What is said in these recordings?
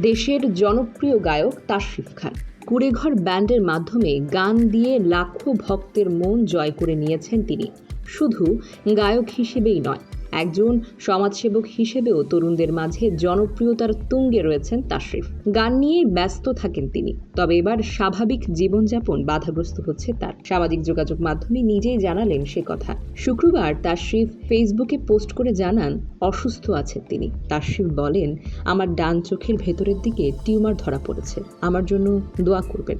দেশের জনপ্রিয় গায়ক তাশরিফ খান। কুড়েঘর ব্যান্ডের মাধ্যমে গান দিয়ে লাখো ভক্তের মন জয় করে নিয়েছেন তিনি। শুধু গায়ক হিসেবেই নয় একজন সমাজসেবক হিসেবেও তরুণদের মাঝে জনপ্রিয়তার তুঙ্গে রয়েছেন তাশরিফ। গান নিয়েই ব্যস্ত থাকেন তিনি, তবে এবার স্বাভাবিক জীবনযাপন বাধাগ্রস্ত হচ্ছে তার। সামাজিক যোগাযোগ মাধ্যমে নিজেই জানালেন সে কথা। শুক্রবার তাশরিফ ফেসবুকে পোস্ট করে জানান, অসুস্থ আছেন তিনি। তাশরিফ বলেন, আমার ডান চোখের ভেতরের দিকে টিউমার ধরা পড়েছে। আমার জন্য দোয়া করবেন।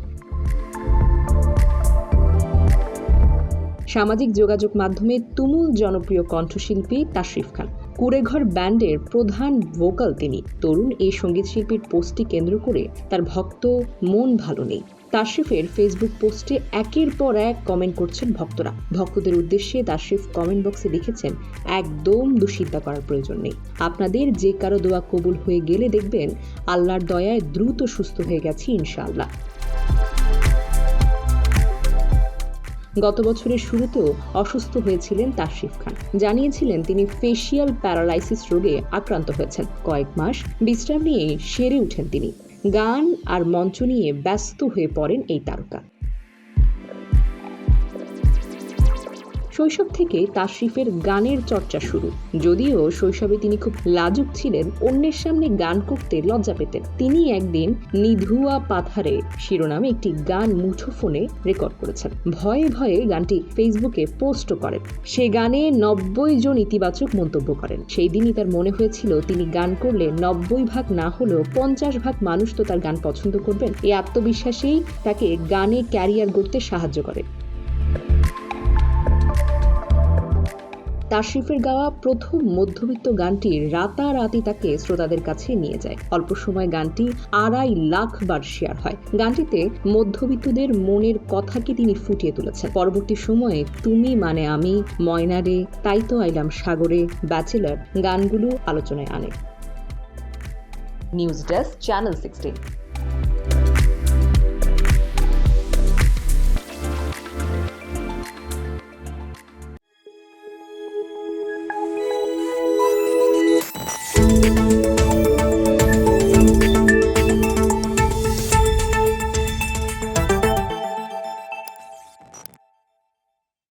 সামাজিক যোগাযোগ মাধ্যমে তুমুল জনপ্রিয় কণ্ঠশিল্পী তাশরিফ খান। কুড়েঘর ব্যান্ডের প্রধান ভোকাল তিনি। তরুণ এই সংগীত শিল্পীর পোস্টটি কেন্দ্র করে তার ভক্ত মন ভালো নেই। তাশরিফের ফেসবুক পোস্টে একের পর এক কমেন্ট করছেন ভক্তরা। ভক্তদের উদ্দেশ্যে তাশরিফ কমেন্ট বক্সে লিখেছেন, একদম দুশ্চিন্তা করার প্রয়োজন নেই। আপনাদের যে কারও দোয়া কবুল হয়ে গেলে দেখবেন, আল্লাহর দয়ায় দ্রুত সুস্থ হয়ে গেছি ইনশাআল্লাহ। গত বছরের শুরুতেও অসুস্থ হয়েছিলেন তাশরিফ খান। জানিয়েছিলেন তিনি ফেসিয়াল প্যারালাইসিস রোগে আক্রান্ত হয়েছেন। কয়েক মাস বিশ্রাম নিয়ে সেরে উঠেন তিনি। গান আর মঞ্চ নিয়ে ব্যস্ত হয়ে পড়েন এই তারকা। শৈশব থেকে তাশরিফের গানের চর্চা শুরু। যদিও শৈশবে তিনি খুব লাজুক ছিলেন, অন্যের সামনে গান করতে লজ্জা পেতেন। তিনি একদিন নিধুয়া পাথারে শিরোনামে একটি গান মুঠোফোনে রেকর্ড করেছেন। ভয়ে ভয়ে গানটি ফেসবুকে পোস্ট করেন। সে গানে নব্বই জন ইতিবাচক মন্তব্য করেন। সেই দিনই তার মনে হয়েছিল, তিনি গান করলে নব্বই ভাগ না হলেও পঞ্চাশ ভাগ মানুষ তো তার গান পছন্দ করবেন। এই আত্মবিশ্বাসেই তাকে গানে ক্যারিয়ার গড়তে সাহায্য করে। তাশরিফের গাওয়া প্রথম মধ্যবিত্ত গানটি রাতারাতি তাকে শ্রোতাদের কাছে নিয়ে যায়। অল্প সময় গানটি আড়াই লাখ বার শেয়ার হয়। গানটিতে মধ্যবিত্তদের মনের কথাকে তিনি ফুটিয়ে তুলেছেন। পরবর্তী সময়ে তুমি মানে আমি ময়নারে তাই তো আইলাম সাগরে, ব্যাচেলার, গানগুলো আলোচনায় আনে। News desk, channel sixteen.